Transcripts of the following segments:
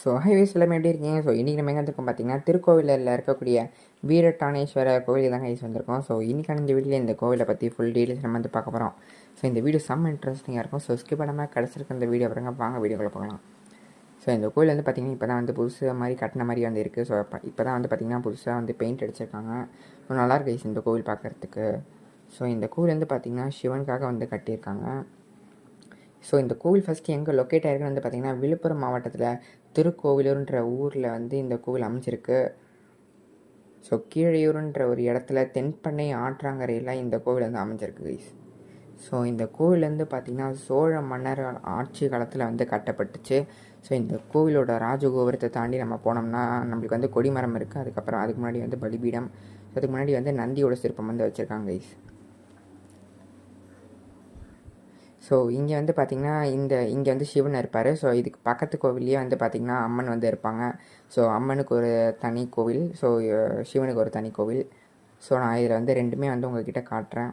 So highways எல்லாமே எப்படி இருக்கீங்க? ஸோ இன்றைக்கி நம்ம எங்கே இருக்கோம் பார்த்தீங்கன்னா திருக்கோவிலில் இருக்கக்கூடிய வீரட்டானேஸ்வர கோவில் தான் கைஸ் வந்திருக்கோம். ஸோ இன்றைக்கான இந்த வீட்டில் இந்த கோவிலை பற்றி ஃபுல் டீட்டெயில்ஸ் நம்ம வந்து பார்க்க போகிறோம் ஸோ இந்த வீடியோ செம்ம இன்ட்ரெஸ்டிங்காக இருக்கும். ஸோ ஸ்கிப் பண்ணாமல் கிடச்சிருக்க இந்த வீடியோ பாருங்க. வாங்க வீடியோக்குள்ளே பார்க்கலாம் ஸோ இந்த கோயில் வந்து பார்த்திங்கன்னா இப்போ தான் வந்து புதுசாக மாதிரி கட்டின மாதிரி வந்து இருக்குது ஸோ இப்போ இப்போ தான் வந்து பார்த்திங்கன்னா புதுசாக வந்து பெயிண்ட் அடிச்சிருக்காங்க. ஸோ நல்லா இருக்கு இந்த கோவில் பார்க்குறதுக்கு. ஸோ இந்த கோவில் வந்து பார்த்திங்கன்னா சிவனுக்காக வந்து கட்டியிருக்காங்க. ஸோ இந்த கோவில் ஃபஸ்ட்டு எங்கே லொக்கேட் ஆயிருக்குன்னு வந்து பார்த்திங்கன்னா விழுப்புரம் மாவட்டத்தில் திருக்கோவிலூர்ன்ற ஊரில் வந்து இந்த கோவில் அமைஞ்சிருக்கு. ஸோ கீழையூருன்ற ஒரு இடத்துல தென்பண்ணை ஆற்றாங்கரையில் இந்த கோவில் வந்து அமைஞ்சிருக்கு கைஸ் ஸோ இந்த கோவில் வந்து பார்த்திங்கன்னா சோழ மன்னர் ஆட்சி காலத்தில் வந்து கட்டப்பட்டுச்சு. ஸோ இந்த கோவிலோட ராஜகோபுரத்தை தாண்டி நம்ம போனோம்னா நம்மளுக்கு வந்து கொடிமரம் இருக்குது அதுக்கப்புறம் அதுக்கு முன்னாடி வந்து பலிபீடம். அதுக்கு முன்னாடி வந்து நந்தியோட சிற்பம் வந்து வச்சுருக்காங்க கைஸ் ஸோ இங்கே வந்து பார்த்திங்கன்னா இந்த இங்கே வந்து சிவன் இருப்பார். ஸோ இதுக்கு பக்கத்து கோவில்லையே வந்து பார்த்திங்கன்னா அம்மன் வந்து இருப்பாங்க. ஸோ அம்மனுக்கு ஒரு தனி கோவில். ஸோ சிவனுக்கு ஒரு தனி கோவில். ஸோ நான் இதில் வந்து ரெண்டுமே வந்து உங்ககிட்ட காட்டுறேன்.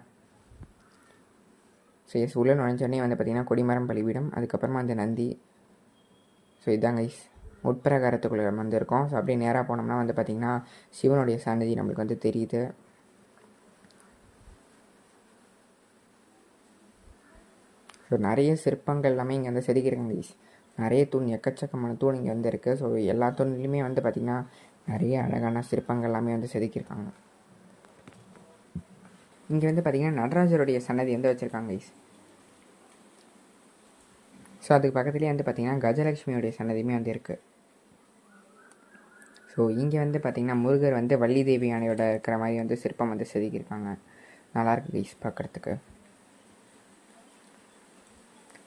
ஸோ எஸ் உள்ளே நுழைஞ்சோடனே வந்து பார்த்திங்கன்னா கொடிமரம் பலிபீடம். அதுக்கப்புறமா அந்த நந்தி. ஸோ இதாங்க ஐஸ் உட்பிரகாரத்துக்குள்ளே வந்து இருக்கோம். ஸோ அப்படியே நேராக போனோம்னா வந்து பார்த்திங்கன்னா சிவனுடைய சன்னதி நம்மளுக்கு வந்து தெரியுது. ஸோ நிறைய சிற்பங்கள் எல்லாமே இங்கே வந்து செதுக்கியிருக்காங்க கைஸ் நிறைய தூண் எக்கச்சக்கமான தூண் இங்கே வந்து இருக்குது ஸோ எல்லா தூண்லையுமே வந்து பார்த்திங்கன்னா நிறைய அழகான சிற்பங்கள் எல்லாமே வந்து செதுக்கியிருக்காங்க. இங்கே வந்து பார்த்திங்கன்னா நடராஜருடைய சன்னதி வந்து வச்சுருக்காங்க கைஸ் ஸோ அதுக்கு பக்கத்துலேயே வந்து பார்த்திங்கன்னா கஜலட்சுமியுடைய சன்னதியுமே வந்து இருக்குது ஸோ இங்கே வந்து பார்த்திங்கன்னா முருகர் வந்து வள்ளி தேவி யானையோட இருக்கிற மாதிரி வந்து சிற்பம் வந்து செதுக்கியிருக்காங்க. நல்லாயிருக்கு கைஸ் பார்க்குறதுக்கு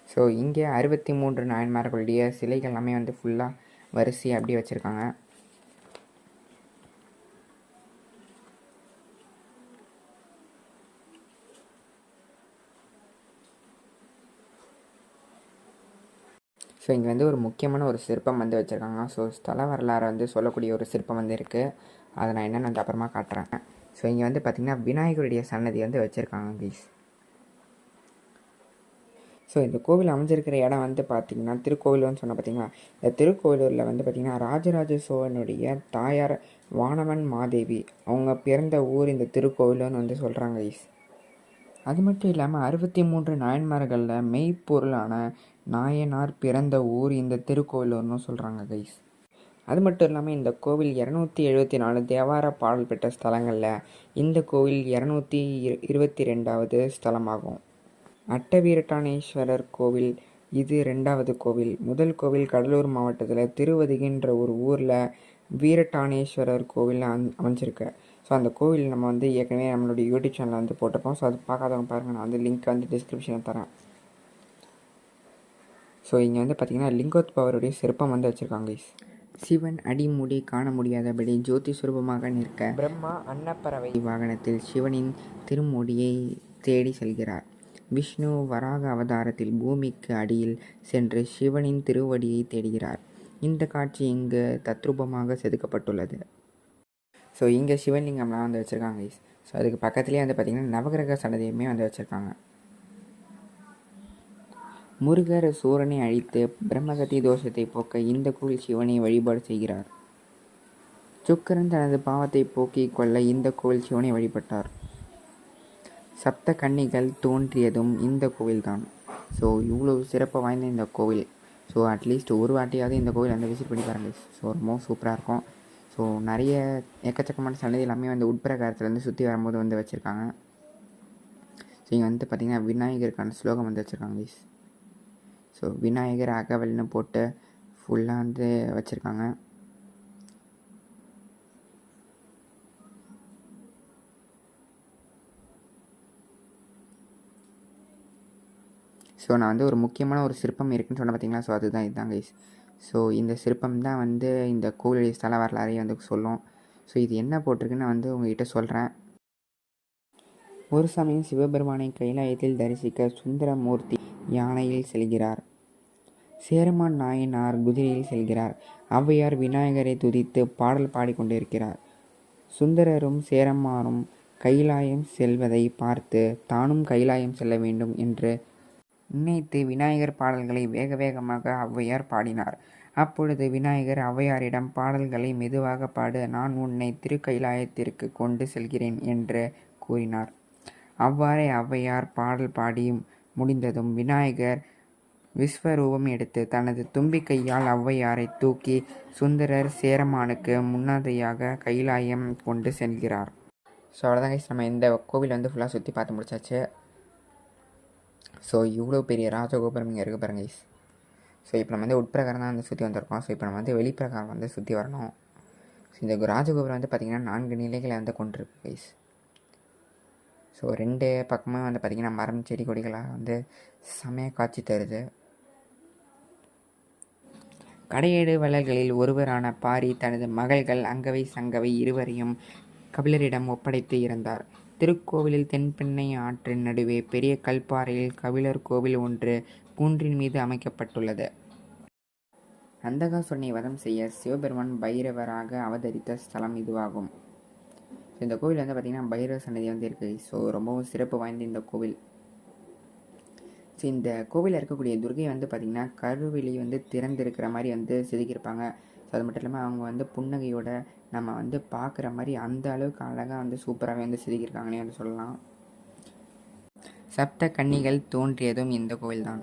ஸோ இங்கே அறுபத்தி மூன்று நாயன்மார்களுடைய சிலைகள் எல்லாமே வந்து ஃபுல்லாக வரிசை அப்படியே வச்சுருக்காங்க. ஸோ இங்கே வந்து ஒரு முக்கியமான ஒரு சிற்பம் வந்து வச்சுருக்காங்க. ஸோ ஸ்தல வரலாறு வந்து சொல்லக்கூடிய ஒரு சிற்பம் வந்து இருக்குது அதை நான் என்னென்னு வந்து அப்புறமா காட்டுறேன். ஸோ இங்கே வந்து பார்த்திங்கன்னா விநாயகருடைய சன்னதி வந்து வச்சுருக்காங்க ப்ளீஸ் ஸோ இந்த கோவில் அமைஞ்சிருக்கிற இடம் வந்து பார்த்திங்கன்னா திருக்கோவிலூர்னு சொன்ன பார்த்தீங்களா இந்த திருக்கோவிலூரில் வந்து பார்த்திங்கன்னா ராஜராஜ சோழனுடைய தாயார் வானவன் மாதேவி அவங்க பிறந்த ஊர் இந்த திருக்கோவிலூர்னு வந்து சொல்கிறாங்க ஐஸ் அது மட்டும் இல்லாமல் அறுபத்தி மூன்று நாயன்மார்களில் மெய்ப்பொருளான நாயனார் பிறந்த ஊர் இந்த திருக்கோவிலூர்னு சொல்கிறாங்க கைஸ் அது மட்டும் இல்லாமல் இந்த கோவில் இரநூத்தி எழுபத்தி நாலு தேவார பாடல் பெற்ற ஸ்தலங்களில் இந்த கோவில் இரநூத்தி இருபத்தி ரெண்டாவது ஸ்தலமாகும். அட்டவீரட்டானேஸ்வரர் கோவில். இது ரெண்டாவது கோவில். முதல் கோவில் கடலூர் மாவட்டத்தில் திருவதிகின்ற ஒரு ஊரில் வீரட்டானேஸ்வரர் கோவில் அமைஞ்சிருக்கு. ஸோ அந்த கோவில் நம்ம வந்து ஏற்கனவே நம்மளுடைய யூடியூப் சேனலில் வந்து போட்டிருப்போம். ஸோ அது பார்க்காதவங்க பாருங்கள் நான் வந்து லிங்க் வந்து டிஸ்கிரிப்ஷனில் தரேன். ஸோ இங்கே வந்து பார்த்திங்கன்னா லிங்கோத்பவருடைய சிற்பம் வந்து வச்சுருக்காங்க சிவன் அடிமுடி காண முடியாதபடி ஜோதி சுரூபமாக நிற்க பிரம்மா அன்னப்பறவை வாகனத்தில் சிவனின் திருமுடியை தேடி செல்கிறார். விஷ்ணு வராக அவதாரத்தில் பூமிக்கு அடியில் சென்று சிவனின் திருவடியை தேடுகிறார். இந்த காட்சி இங்கு தத்ரூபமாக செதுக்கப்பட்டுள்ளது. ஸோ இங்கே சிவலிங்கம்லாம் வந்து வச்சுருக்காங்க ஸோ அதுக்கு பக்கத்துலேயே வந்து பார்த்திங்கன்னா நவகிரக சன்னதியுமே வந்து வச்சுருக்காங்க. முருகர் சூரனை அழித்து பிரம்மகதி தோஷத்தை போக்க இந்த கோவில் சிவனை வழிபாடு செய்கிறார். சுக்கரன் தனது பாவத்தை போக்கிக் கொள்ள இந்த கோவில் சிவனை வழிபட்டார். சப்த கன்னிகள் தோன்றியதும் இந்த கோவில்தான். ஸோ இவ்வளோ சிறப்பு வாய்ந்த இந்த கோவில். ஸோ அட்லீஸ்ட் ஒரு வாட்டியாவது இந்த கோவில் வந்து விசிட் பண்ணி பாருங்கள் ஸோ ரொம்ப சூப்பராக இருக்கும். ஸோ நிறைய எக்கச்சக்கமான சன்னதி எல்லாமே வந்து உட்பிரகாரத்துலேருந்து சுற்றி வரும்போது வந்து வச்சுருக்காங்க. ஸோ இங்கே வந்து பார்த்திங்கன்னா விநாயகருக்கான ஸ்லோகம் வந்து வச்சுருக்காங்க ப்ளீஸ் ஸோ விநாயகர் அகவல்னு போட்டு ஃபுல்லாக வந்து வச்சுருக்காங்க. ஸோ நான் வந்து ஒரு முக்கியமான ஒரு சிற்பம் இருக்குன்னு சொன்ன பார்த்தீங்களா ஸோ அதுதான் இதுதான் கைஸ் ஸோ இந்த சிற்பம் தான் வந்து இந்த கோவிலுடைய ஸ்தல வரலாறையும் வந்து சொல்லும். ஸோ இது என்ன போட்டிருக்குன்னு நான் வந்து உங்ககிட்ட சொல்கிறேன் ஒரு சமயம் சிவபெருமானை கைலாயத்தில் தரிசிக்க சுந்தரமூர்த்தி யானையில் செல்கிறார். சேரமான் நாயனார் குதிரையில் செல்கிறார். ஔவையார் விநாயகரை துதித்து பாடல் பாடிக்கொண்டிருக்கிறார். சுந்தரரும் சேரம்மாரும் கைலாயம் செல்வதை பார்த்து தானும் கைலாயம் செல்ல வேண்டும் என்று நினைத்து விநாயகர் பாடல்களை வேக வேகமாக ஔவையார் பாடினார். அப்பொழுது விநாயகர் ஔவையாரிடம் பாடல்களை மெதுவாக பாடு நான் உன்னை திருக்கைலாயத்திற்கு கொண்டு செல்கிறேன் என்று கூறினார். அவ்வாறே ஔவையார் பாடல் பாடி முடிந்ததும் விநாயகர் விஸ்வரூபம் எடுத்து தனது தும்பிக்கையால் ஔவையாரை தூக்கி சுந்தரர் சேரமானுக்கு முன்னாதையாக கைலாயம் கொண்டு செல்கிறார். ஸோ அவ்வளோதான் நம்ம இந்த கோவில் வந்து ஃபுல்லாக சுற்றி பார்த்து முடிச்சாச்சு. ஸோ இவ்வளோ பெரிய ராஜகோபுரம் இங்கே இருக்குது பாருங்க கைஸ் ஸோ இப்போ நம்ம வந்து உட்பிரகாரம் தான் வந்து சுற்றி வந்திருக்கோம். ஸோ இப்போ நம்ம வந்து வெளிப்பிரகாரம் வந்து சுற்றி வரணும். ஸோ இந்த ராஜகோபுரம் வந்து பார்த்திங்கன்னா நான்கு நிலைகளை வந்து கொண்டிருக்கு கைஸ் ஸோ ரெண்டு பக்கமும் வந்து பார்த்திங்கன்னா மரம் செடி கொடிகளாக வந்து செமையாக காட்சி தருது. கடையேடு வள்ளல்களில் ஒருவரான பாரி தனது மகள்கள் அங்கவை சங்கவை இருவரையும் கபிலரிடம் ஒப்படைத்து இறந்தார். திருக்கோவிலில் தென்பெண்ணை ஆற்றின் நடுவே பெரிய கல்பாறையில் கபிலர் கோவில் ஒன்று குன்றின் மீது அமைக்கப்பட்டுள்ளது. நந்தகாசுரனை வதம் செய்ய சிவபெருமான் பைரவராக அவதரித்த ஸ்தலம் இதுவாகும். ஸோ இந்த கோவில் வந்து பார்த்திங்கன்னா பைரவ சன்னதி வந்து இருக்குது ஸோ ரொம்பவும் சிறப்பு வாய்ந்த இந்த கோவில். ஸோ இந்த கோவிலில் இருக்கக்கூடிய துர்கை வந்து பார்த்திங்கன்னா கருவிழி வந்து திறந்திருக்கிற மாதிரி வந்து செதுக்கியிருப்பாங்க. ஸோ அது மட்டும் இல்லாமல் அவங்க வந்து புன்னகையோட நம்ம வந்து பார்க்குற மாதிரி அந்த அளவுக்கு அழகாக வந்து சூப்பராகவே வந்து செதுக்கியிருக்காங்கன்னே வந்து சொல்லலாம். சப்த கன்னிகள் தோன்றியதும் இந்த கோயில் தான்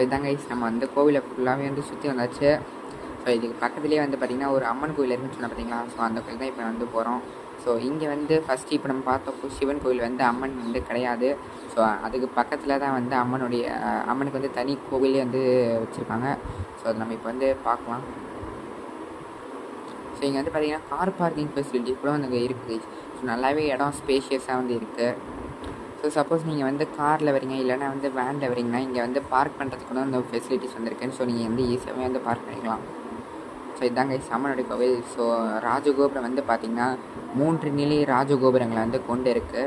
ஸோ இதாங்க நம்ம வந்து கோவிலை ஃபுல்லாகவே வந்து சுற்றி வந்தாச்சு. ஸோ இதுக்கு பக்கத்துலேயே வந்து பார்த்திங்கன்னா ஒரு அம்மன் கோயில் இருக்குன்னு சொன்ன பார்த்தீங்களா ஸோ அந்த கோயில் தான் இப்போ வந்து போகிறோம் ஸோ இங்கே வந்து ஃபஸ்ட்டு இப்போ நம்ம பார்த்தப்போ சிவன் கோயில் வந்து அம்மன் வந்து கிடையாது. ஸோ அதுக்கு பக்கத்தில் தான் வந்து அம்மனுடைய அம்மனுக்கு வந்து தனி கோவிலே வந்து வச்சுருக்காங்க. ஸோ அதை நம்ம இப்போ வந்து பார்க்கலாம். ஸோ இங்கே வந்து பார்த்திங்கன்னா கார் பார்க்கிங் ஃபெசிலிட்டி கூட வந்து அங்கே இருக்குது ஸோ நல்லாவே இடம் ஸ்பேஷியஸாக வந்து இருக்குது ஸோ சப்போஸ் நீங்கள் வந்து காரில் வரீங்க இல்லைனா வந்து வேனில் வரீங்கன்னா இங்கே வந்து பார்க் பண்ணுறதுக்கு கூட அந்த ஃபெசிலிட்டிஸ் வந்திருக்குன்னு ஸோ நீங்கள் வந்து ஈஸியாகவே வந்து பார்க் பண்ணிக்கலாம். ஸோ இதாங்க சமனுடைய கோவில். ஸோ ராஜகோபுரம் வந்து பார்த்திங்கன்னா மூன்று நிலை ராஜகோபுரங்களை வந்து கொண்டு இருக்குது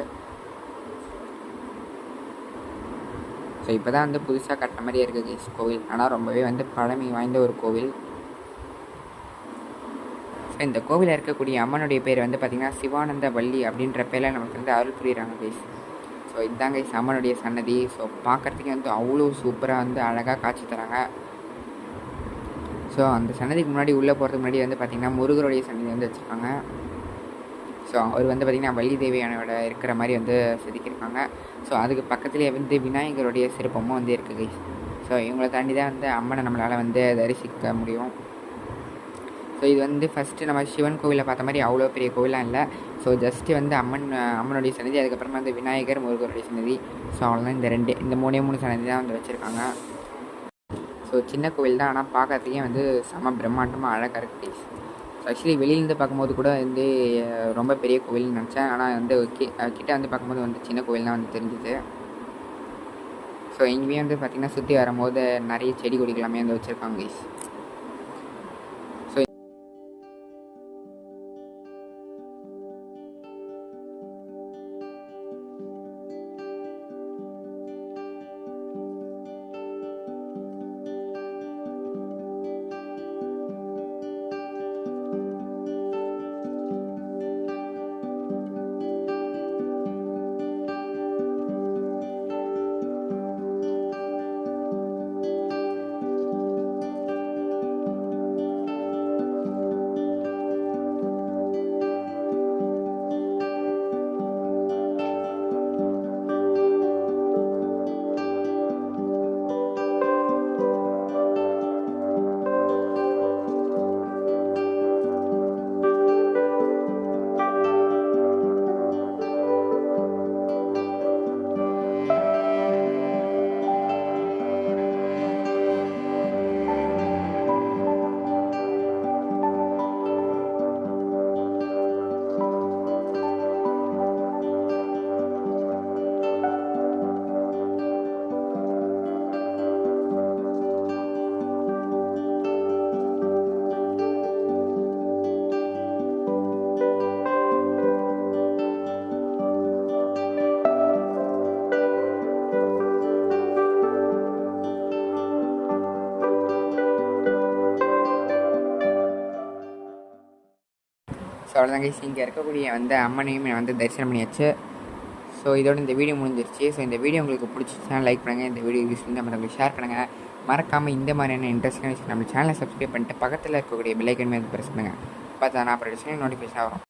ஸோ இப்போ தான் வந்து புதுசாக கட்டின மாதிரியே இருக்குது guys கோவில். ஆனால் ரொம்பவே வந்து பழமை வாய்ந்த ஒரு கோவில். ஸோ இந்த கோவிலில் இருக்கக்கூடிய அம்மனுடைய பேர் வந்து பார்த்திங்கன்னா சிவானந்த வள்ளி அப்படின்ற பேரில் நமக்கு வந்து அருள் புரியுறாங்க கைஸ் ஸோ இதாங்க அம்மனுடைய சன்னதி. ஸோ பார்க்குறதுக்கே வந்து அவ்வளோ சூப்பராக வந்து அழகாக காட்சி தராங்க. ஸோ அந்த சன்னதிக்கு முன்னாடி உள்ளே போகிறதுக்கு முன்னாடி வந்து பார்த்திங்கன்னா முருகருடைய சன்னதி வந்து வச்சுருக்காங்க. ஸோ அவர் வந்து பார்த்திங்கன்னா வள்ளி தேவியானோட இருக்கிற மாதிரி வந்து செதுக்கியிருக்காங்க. ஸோ அதுக்கு பக்கத்துலேயே வந்து விநாயகருடைய சிற்பமும் வந்து இருக்குது. ஸோ இவங்களை தாண்டி தான் வந்து அம்மனை நம்மளால் வந்து தரிசிக்க முடியும். ஸோ இது வந்து ஃபஸ்ட்டு நம்ம சிவன் கோவிலில் பார்த்த மாதிரி அவ்வளோ பெரிய கோவிலாம் இல்லை. ஸோ ஜஸ்ட்டு வந்து அம்மன் அம்மனுடைய சன்னதி அதுக்கப்புறமா வந்து விநாயகர் முருகருடைய சன்னதி. ஸோ அவ்வளோதான் இந்த ரெண்டு இந்த மூணே மூணு சன்னதி தான் வந்து வச்சுருக்காங்க. ஸோ சின்ன கோவில் தான். ஆனால் பார்க்கறதுக்கே வந்து செம பிரம்மாண்டமாக அழகாக இருக்குது ப்ளீஸ் ஸோ ஆக்சுவலி வெளியிலேருந்து பார்க்கும்போது கூட வந்து ரொம்ப பெரிய கோவில்னு நினச்சேன். ஆனால் வந்து கி கிட்ட வந்து பார்க்கும்போது வந்து சின்ன கோவில் தான் வந்து தெரிஞ்சுது. ஸோ இங்கேயும் வந்து பார்த்திங்கன்னா சுற்றி வரும்போது நிறைய செடி கொடிகளாமே வந்து வச்சுருக்காங்க கைஸ் ஸோ அவ்வளோதான் கைஸ் இங்கே இருக்கக்கூடிய வந்து அம்மனையும் நான் வந்து தரிசனம் பண்ணியாச்சு. ஸோ இதோட இந்த வீடியோ முடிஞ்சிருச்சு. ஸோ இந்த வீடியோ உங்களுக்கு பிடிச்சிச்சுன்னா லைக் பண்ணுங்கள் இந்த வீடியோ யூஸ் பண்ணி மற்றவங்களுக்கு ஷேர் பண்ணுங்கள் மறக்காமல் இந்த மாதிரியான இன்ட்ரெஸ்டான விஷயம் நம்ம சேனலை சப்ஸ்கிரைப் பண்ணிட்டு பக்கத்தில் இருக்கக்கூடிய பெல்லைக்கன் மேலே ப்ரெஸ் பண்ணுங்கள் பார்த்தா நான் அப்புறம் நோட்டிஃபிகேஷன் வரும்.